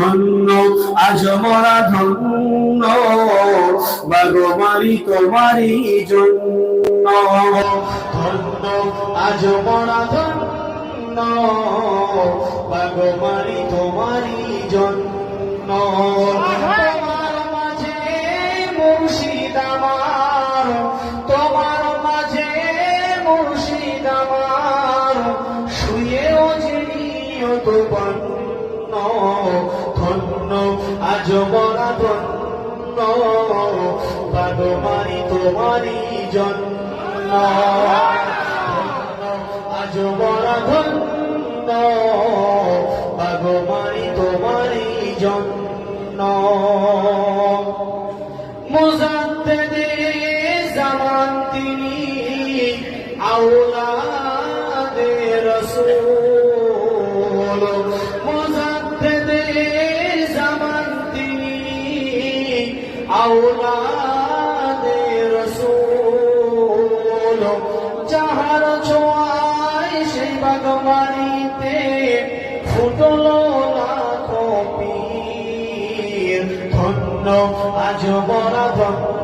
ধন্য, আজ মরা ধন্য। বাগমারি তোমারই জন্য। ধন্য, আজ মরা ধন্য। বাগমারি তোমারই জন্য। তোমার মাঝে মুর্শিদ আমার তোমার মাঝে মুর্শিদ আমার শুয়েও জিনিয়ত পন্ন ধন্য আজ মরা ধন্য। বাগমারি তোমারই জন্য। আজ বড় ধন্য বাগমারি তোমারই জন্য। মুজাদ্দেদে জামান তিনি আউলাদে রসুল। আউলাদে রসুল যাহার ছোঁয়ায় সেই বাগমারিতে ফুটলো লাখো পীর। ধন্য আজ বড় ধন্য